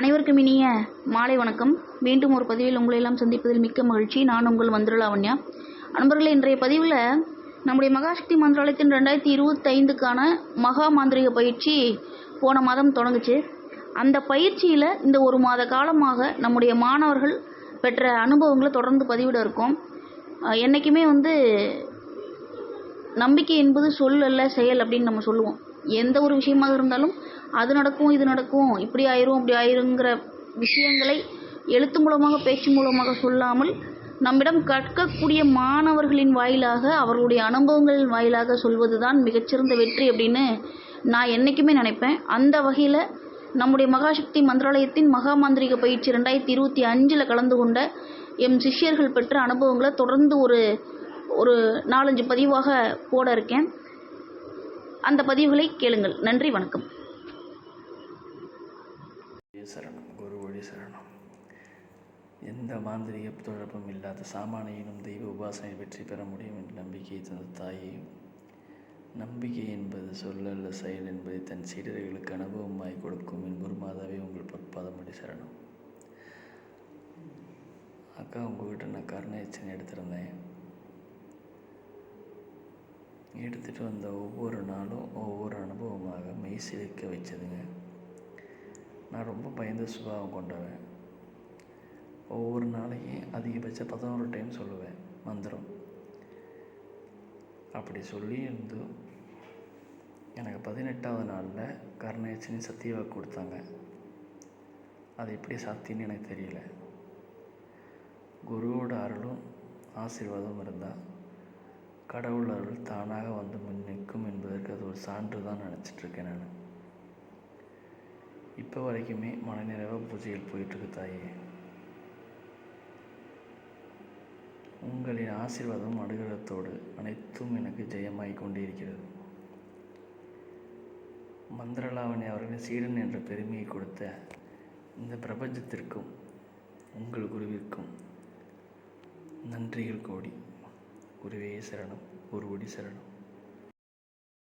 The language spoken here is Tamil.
அனைவருக்கும் இனிய மாலை வணக்கம். மீண்டும் ஒரு பதிவில் உங்களை எல்லாம் சந்திப்பதில் மிக்க மகிழ்ச்சி. நான் உங்கள் மந்திரலாவண்யா அன்பர்களே இன்றைய பதிவில் நம்முடைய மகாசக்தி மந்திராலயத்தின் ரெண்டாயிரத்தி இருபத்தைந்துக்கான மகா மாந்திரிக பயிற்சி போன மாதம் தொடங்குச்சு. அந்த பயிற்சியில் இந்த ஒரு மாத காலமாக நம்முடைய மாணவர்கள் பெற்ற அனுபவங்களை தொடர்ந்து பதிவிட இருக்கோம். என்றைக்குமே என்னைக்குமே வந்து நம்பிக்கை என்பது சொல் அல்ல செயல் அப்படின்னு நம்ம சொல்லுவோம். எந்த ஒரு விஷயமாக இருந்தாலும் அது நடக்கும் இது நடக்கும் இப்படி ஆயிரும் அப்படி ஆயிருங்கிற விஷயங்களை எழுத்து மூலமாக பேச்சு மூலமாக சொல்லாமல் நம்மிடம் கற்கக்கூடிய மாணவர்களின் வாயிலாக அவர்களுடைய அனுபவங்களின் வாயிலாக சொல்வது தான் மிகச்சிறந்த வெற்றி அப்படின்னு நான் என்றைக்குமே நினைப்பேன். அந்த வகையில் நம்முடைய மகாசக்தி மந்திராலயத்தின் மகா மாந்திரிக பயிற்சி ரெண்டாயிரத்தி இருபத்தி அஞ்சில் கலந்து கொண்ட எம் சிஷ்யர்கள் பெற்ற அனுபவங்களை தொடர்ந்து ஒரு ஒரு நாலஞ்சு பதிவாக போட இருக்கேன். அந்த பதிவுகளை கேளுங்கள். நன்றி வணக்கம். சரணம் குரு வழி சரணம். எந்த மாந்திரிக தொடர்பும் இல்லாத சாமானியனும் தெய்வ உபாசனை வெற்றி பெற முடியும் என்ற நம்பிக்கையை தந்த தாயையும் நம்பிக்கை என்பது சொல்லல்ல செயல் என்பதை தன் சீடர்களுக்கு அனுபவமாய் கொடுக்கும் என் குருமாதாவே உங்கள் பொற்பாதமடி சரணம். அக்கா உங்ககிட்ட நான் கருணாச்சனை எடுத்திருந்தேன். எடுத்துகிட்டு வந்த ஒவ்வொரு நாளும் ஒவ்வொரு அனுபவமாக மெய் சிலிர்க்க வச்சதுங்க. நான் ரொம்ப பயந்த சுபாவம் கொண்டவன். ஒவ்வொரு நாளையும் அதிகபட்சம் பதினோரு டைம் சொல்லுவேன் மந்திரம். அப்படி சொல்லி இருந்தும் எனக்கு பதினெட்டாவது நாளில் கருணாச்சினி சத்தியவாக்கு கொடுத்தாங்க. அது எப்படி சாத்தியன்னு எனக்கு தெரியல. குருவோட அருளும் ஆசீர்வாதம் இருந்தால் கடவுள் அருள் தானாக வந்து முன் நிற்கும் என்பதற்கு அது ஒரு சான்று தான் நினச்சிட்ருக்கேன் நான். இப்போ வரைக்குமே மனநிறைவாக பூஜையில் போயிட்டுருக்கு தாயே. உங்களின் ஆசீர்வாதம் அனுகிரகத்தோடு அனைத்தும் எனக்கு ஜெயமாய் கொண்டிருக்கிறது. மந்திரலாவணி அவர்களின் சீடன் என்ற பெருமையை கொடுத்த இந்த பிரபஞ்சத்திற்கும் உங்கள் குருவிற்கும் நன்றிகள் கோடி. குருவே சரணம் ஒரு ஒடி சரணம்.